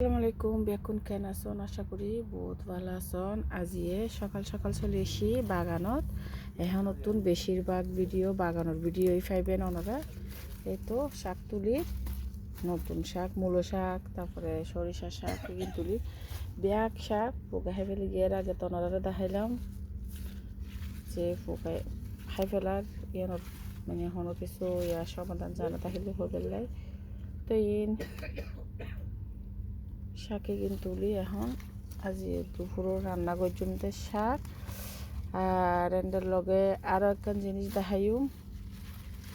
আসসালামু আলাইকুম বেকুন কেন আছেন আশা করি বহুত ভালো আছেন আজিয়ে সকাল সকাল চলে এসি বাগানত। এখন নতুন বেশিরভাগ ভিডিও, বাগানের ভিডিওই পাইবেন ওনারা এই তো শাক তুলি, নতুন শাক, মূলো শাক, তারপরে সরিষা শাক এগুলো তুলি। ব্যাগ শাক, পোকা খাই ফেলে গিয়ে আগে তো ওনারা দেখাইলাম। যে পোকা খাই ফেলার ইয়ানোর মানে এখনও কিছু ইয়া সমাধান জানা তাহলে হবে তো ইন শাকে কিন্তু তুলি এখন। আজি দুপুরও রান্না পর্যন্ত শাক, আর এন্ডের লগে আরও একখান জিনিস দেখাইম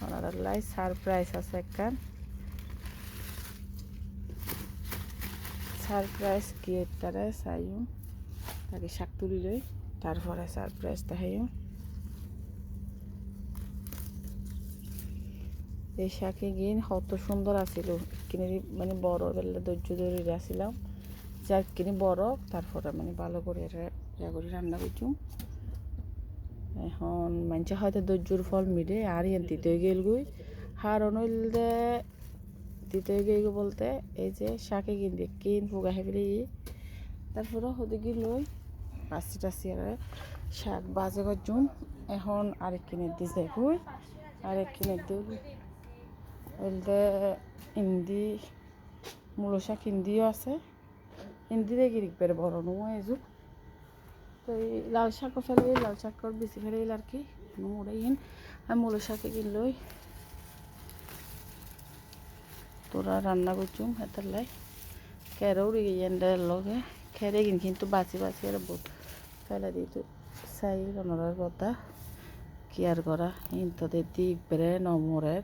ওনার লাই সারপ্রাইজ আছে একখান। সারপ্রাইজ কি তারা চাইম তাকে শাক তুলি লই, তারপরে সারপ্রাইজ দেখাইম এই শাকে গিয়ে কত সুন্দর আছিল। কিনে মানে বড় বেলে ধৈর্য ধরে আসছিলাম যার কিনে বড় তারপরে মানে ভালো করে ইয়া করে রান্না করছুম এখন মানুষে হয়তো ধৈর্যর ফল মিলে আর ইয়ান দিতে গেল গুই হার অনইলে দিতে গেল বলতে, এই যে শাকে কিনবে কিন ফুগা হেবলি তারপরে হদিকে লই পাঁচি টাচি আর শাক বাজে করছুম এখন আরেক কিনে দিছে গুই আরেক কিনে দিই বলতে হিন্দি মূল শাক হিন্দিও আছে। হিন্দিতে গিরিকবের বড় নুমো এযুগ তো এই লাল শাকও ফেলে লাল শাকর বেশি ফেলে আর কি নুমোড়ে ইন আর মূল শাকে কিনলই তোরা রান্না করছুম হেতার লাই। খেরেও রেগে এন্ডার লগে। খেরে কিন কিন্তু বাঁচি বাঁচি আর বহুত ফেলে দিত চাই রনরার কথা। কি আর করা? ইন্তদের দিক বেড়ে নমরের।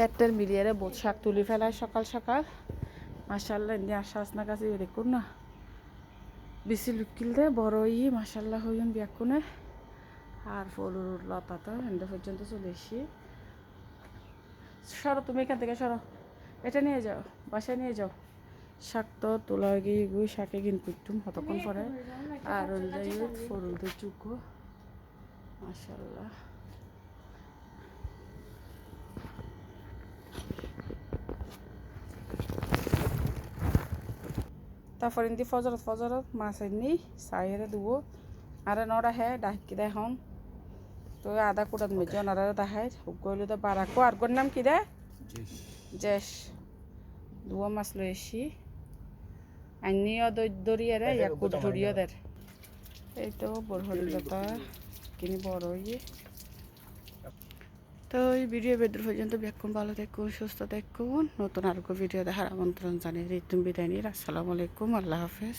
ক্ষেত্রের মিলিয়ে বোধ শাক তুলি ফেলায় সকাল সকাল। মাসাল্লাহ এমনি আসা আসনা কাছে দেখুন না। বেশি লুকিল দে বড় ই মাসাল্লাহ হইন বিয়াকুনে আর ফলুর লতা তো, এন্ড পর্যন্ত চলে এসি সরো, তুমি এখান থেকে সরো। এটা নিয়ে যাও, বাসায় নিয়ে যাও। শাক তো তোলা গিয়ে গুই শাকে কিন কুটুম কতক্ষণ পরে। আর ফলুর তো চুকো। মাসাল্লাহ তারপর ইন্দি ফজরত ফজরত মাছ এমনি চাইরে দিব আরে নরা হে ডাকি দেখন তো আদা কুড়াত মেজে ওনারা দেখায় গইলে তো বারাকো আর গোর নাম কি দে জেস দুয়া মাছ লই এসি আনিও দরিয়ে রে ইয়া কুট ধরিও দের এই তো বড়হরি লতা কিনি বড় ইয়ে তো এই ভিডিও বেদুর পর্যন্ত। ব্যাকুন ভালো দেখুন সুস্থ দেখুন নতুন আরোগ্য ভিডিও দেখার আমন্ত্রণ জানিয়ে ঋতুম বিদায় নিয়ে আসসালামু আলাইকুম, আল্লাহ হাফেজ।